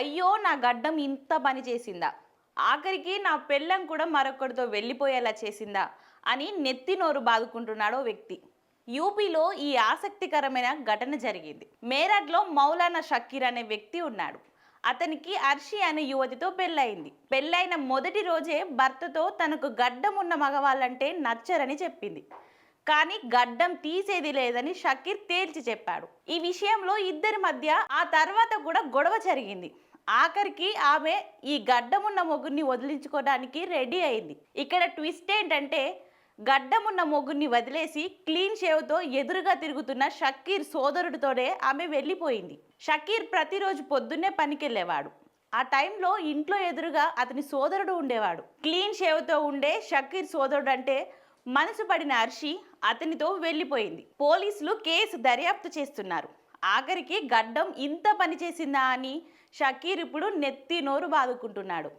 అయ్యో నా గడ్డం ఇంత పని చేసిందా? ఆఖరికి నా పెళ్ళం కూడా మరొకరితో వెళ్ళిపోయేలా చేసిందా? అని నెత్తి నోరు బాదుకుంటున్నాడు ఓ వ్యక్తి. యూపీలో ఈ ఆసక్తికరమైన ఘటన జరిగింది. మేరట్లో మౌలానా షకీర్ అనే వ్యక్తి ఉన్నాడు. అతనికి అర్షి అనే యువతితో పెళ్ళయింది. పెళ్ళైన మొదటి రోజే భర్తతో తనకు గడ్డం ఉన్న మగవాళ్ళంటే నచ్చరని చెప్పింది. కానీ గడ్డం తీసేది లేదని షకీర్ తేల్చి చెప్పాడు. ఈ విషయంలో ఇద్దరి మధ్య ఆ తర్వాత కూడా గొడవ జరిగింది. ఆఖరికి ఆమె ఈ గడ్డమున్న మొగుడిని వదిలించుకోవడానికి రెడీ అయింది. ఇక్కడ ట్విస్ట్ ఏంటంటే గడ్డమున్న మొగుడిని వదిలేసి క్లీన్ షేవ్తో ఎదురుగా తిరుగుతున్న షకీర్ సోదరుడితోనే ఆమె వెళ్ళిపోయింది. షకీర్ ప్రతిరోజు పొద్దున్నే పనికెళ్ళేవాడు. ఆ టైంలో ఇంట్లో ఎదురుగా అతని సోదరుడు ఉండేవాడు. క్లీన్ షేవ్తో ఉండే షకీర్ సోదరుడు అంటే మనసు పడిన అర్షి అతనితో వెళ్ళిపోయింది. పోలీసులు కేసు దర్యాప్తు చేస్తున్నారు. ఆఖరికి గడ్డం ఇంత పని చేసిందా అని షకీర్ ఇప్పుడు నెత్తి నోరు బాదుకుంటున్నాడు.